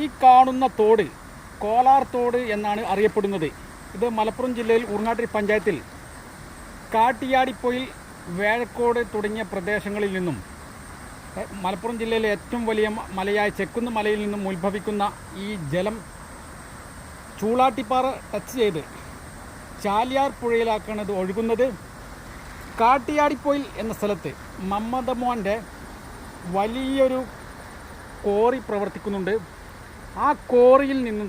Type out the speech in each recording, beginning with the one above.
ഈ കാണുന്ന തോട് കോലാർ തോട് എന്നാണ് അറിയപ്പെടുന്നത്. ഇത് മലപ്പുറം ജില്ലയിൽ ഉറങ്ങാട്ടിരി പഞ്ചായത്തിൽ കാട്ടിയാടിപ്പൊയിൽ വേഴക്കോട് തുടങ്ങിയ പ്രദേശങ്ങളിൽ നിന്നും മലപ്പുറം ജില്ലയിലെ ഏറ്റവും വലിയ മലയായ ചെക്കുന്ന് മലയിൽ നിന്നും ഉത്ഭവിക്കുന്ന ഈ ജലം ചൂളാട്ടിപ്പാറ ടച്ച് ചെയ്ത് ചാലിയാർ പുഴയിലാക്കാണ് ഇത് ഒഴുകുന്നത്. കാട്ടിയാടിപ്പൊയിൽ എന്ന സ്ഥലത്ത് മമ്മദമോന്റെ വലിയൊരു കോറി പ്രവർത്തിക്കുന്നുണ്ട്. ആ കോറിയിൽ നിന്നും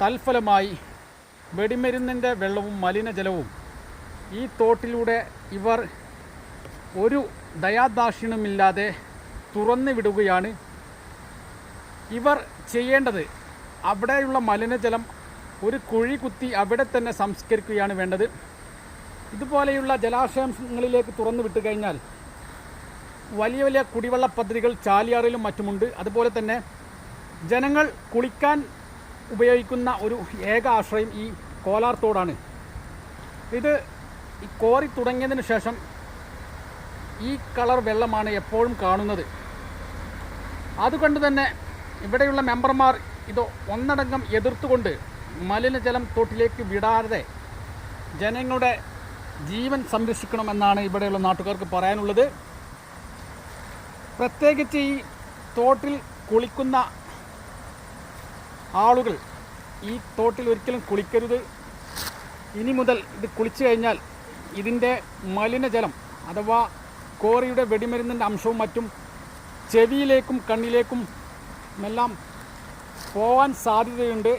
തൽഫലമായി വെടിമരുന്നിന്റെ വെള്ളവും മലിനജലവും ഈ തോട്ടിലൂടെ ഇവർ ഒരു ദയാദാക്ഷിണമില്ലാതെ തുറന്നു വിടുകയാണ്. ഇവർ ചെയ്യേണ്ടത് അവിടെയുള്ള മലിനജലം ഒരു കുഴി കുത്തി അവിടെ തന്നെ സംസ്കരിക്കുകയാണ് വേണ്ടത്. ഇതുപോലെയുള്ള ജലാശയങ്ങളിലേക്ക് തുറന്നു വിട്ടു കഴിഞ്ഞാൽ വലിയ വലിയ കുടിവെള്ള പദ്ധതികൾ ചാലിയാറിലും മറ്റുമുണ്ട്. അതുപോലെ തന്നെ ജനങ്ങൾ കുളിക്കാൻ ഉപയോഗിക്കുന്ന ഒരു ഏക ആശ്രയം ഈ കോലാർ തോടാണ്. ഇത് ഈ കോറി തുടങ്ങിയതിന് ശേഷം ഈ കളർ വെള്ളമാണ് എപ്പോഴും കാണുന്നത്. അതുകൊണ്ട് തന്നെ ഇവിടെയുള്ള മെമ്പർമാർ ഇത് ഒന്നടങ്കം എതിർത്തുകൊണ്ട് മലിനജലം തോട്ടിലേക്ക് വിടാതെ ജനങ്ങളുടെ ജീവൻ സംരക്ഷിക്കണമെന്നാണ് ഇവിടെയുള്ള നാട്ടുകാർക്ക് പറയാനുള്ളത്. പ്രത്യേകിച്ച് ഈ തോട്ടിൽ കുളിക്കുന്ന ആളുകൾ ഈ തോട്ടിൽ ഒരിക്കലും കുളിക്കരുത്. ഇനി മുതൽ ഇത് കുളിച്ചു കഴിഞ്ഞാൽ ഇതിന്റെ മലിനജലം അഥവാ കോറിയുടെ വെടിമരുന്നിന്റെ അംശവും മറ്റും ചെവിയിലേക്കും കണ്ണിലേക്കും എല്ലാം പോവാൻ സാധ്യതയുണ്ട്.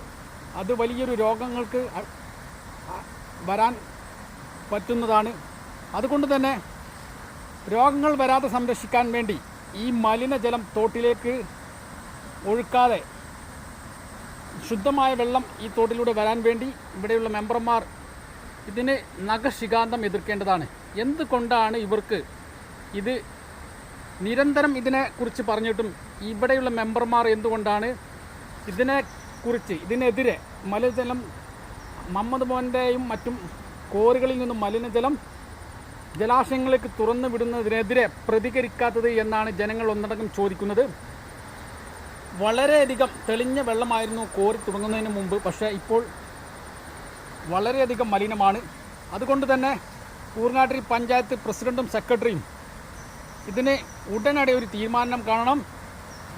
അത് വലിയൊരു രോഗങ്ങൾക്ക് വരാൻ പറ്റുന്നതാണ്. അതുകൊണ്ട് തന്നെ രോഗങ്ങൾ വരാതെ സംരക്ഷിക്കാൻ വേണ്ടി ഈ മലിനജലം തോട്ടിലേക്ക് ഒഴുക്കാതെ ശുദ്ധമായ വെള്ളം ഈ തോട്ടിലൂടെ വരാൻ വേണ്ടി ഇവിടെയുള്ള മെമ്പർമാർ ഇതിനെ നഖശികാന്തം എതിർക്കേണ്ടതാണ്. എന്തുകൊണ്ടാണ് ഇവർക്ക് ഇത് നിരന്തരം ഇതിനെക്കുറിച്ച് പറഞ്ഞിട്ടും ഇവിടെയുള്ള മെമ്പർമാർ എന്തുകൊണ്ടാണ് ഇതിനെക്കുറിച്ച് ഇതിനെതിരെ മലിനജലം മുഹമ്മദ് മോന്റെയും മറ്റും കോറികളിൽ നിന്നും മലിനജലം ജലാശയങ്ങളിലേക്ക് തുറന്നു വിടുന്നതിനെതിരെ പ്രതികരിക്കാത്തത് എന്നാണ് ജനങ്ങൾ ഒന്നടങ്കം ചോദിക്കുന്നത്. വളരെയധികം തെളിഞ്ഞ വെള്ളമായിരുന്നു കോരി തുടങ്ങുന്നതിന് മുമ്പ്. പക്ഷേ ഇപ്പോൾ വളരെയധികം മലിനമാണ്. അതുകൊണ്ട് തന്നെ കൂർനാട്ടിൽ പഞ്ചായത്ത് പ്രസിഡന്റും സെക്രട്ടറിയും ഇതിന് ഉടനടി ഒരു തീരുമാനം കാണണം.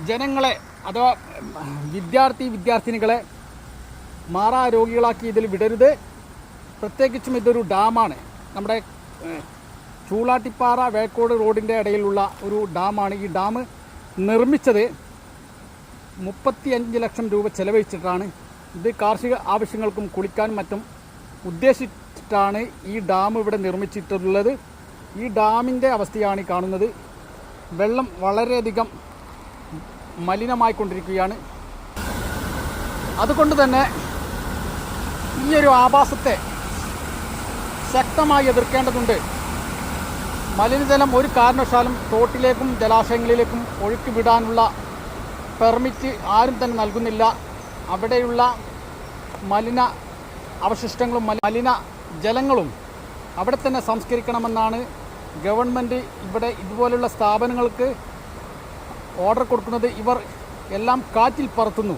ജനങ്ങളെ അഥവാ വിദ്യാർത്ഥി വിദ്യാർത്ഥിനികളെ മാറാ രോഗികളാക്കി ഇതിൽ വിടരുത്. പ്രത്യേകിച്ചും ഇതൊരു ഡാമാണ്. നമ്മുടെ ചൂളാട്ടിപ്പാറ വേക്കോട് റോഡിന്റെ ഇടയിലുള്ള ഒരു ഡാമാണ് ഈ ഡാം നിർമ്മിച്ചത്. മുപ്പത്തി അഞ്ച് ലക്ഷം രൂപ ചെലവഴിച്ചിട്ടാണ് ഇത് കാർഷിക ആവശ്യങ്ങൾക്കും കുളിക്കാൻ മറ്റും ഉദ്ദേശിച്ചിട്ടാണ് ഈ ഡാം ഇവിടെ നിർമ്മിച്ചിട്ടുള്ളത്. ഈ ഡാമിന്റെ അവസ്ഥയാണ് കാണുന്നത്. വെള്ളം വളരെയധികം മലിനമായിക്കൊണ്ടിരിക്കുകയാണ് അതുകൊണ്ട് തന്നെ ഈ ഒരു ആഭാസത്തെ ശക്തമായി എതിർക്കേണ്ടതുണ്ട്. മലിനജലം ഒരു കാരണവശാലും തോട്ടിലേക്കും ജലാശയങ്ങളിലേക്കും ഒഴുക്കി വിടാനുള്ള പെർമിറ്റ് ആരും തന്നെ നൽകുന്നില്ല. അവിടെയുള്ള മലിന അവശിഷ്ടങ്ങളും മലിന ജലങ്ങളും അവിടെ തന്നെ സംസ്കരിക്കണമെന്നാണ് ഗവൺമെന്റ് ഇവിടെ ഇതുപോലുള്ള സ്ഥാപനങ്ങൾക്ക് ഓർഡർ കൊടുക്കുന്നത്. ഇവർ എല്ലാം കാറ്റിൽ പറത്തുന്നു.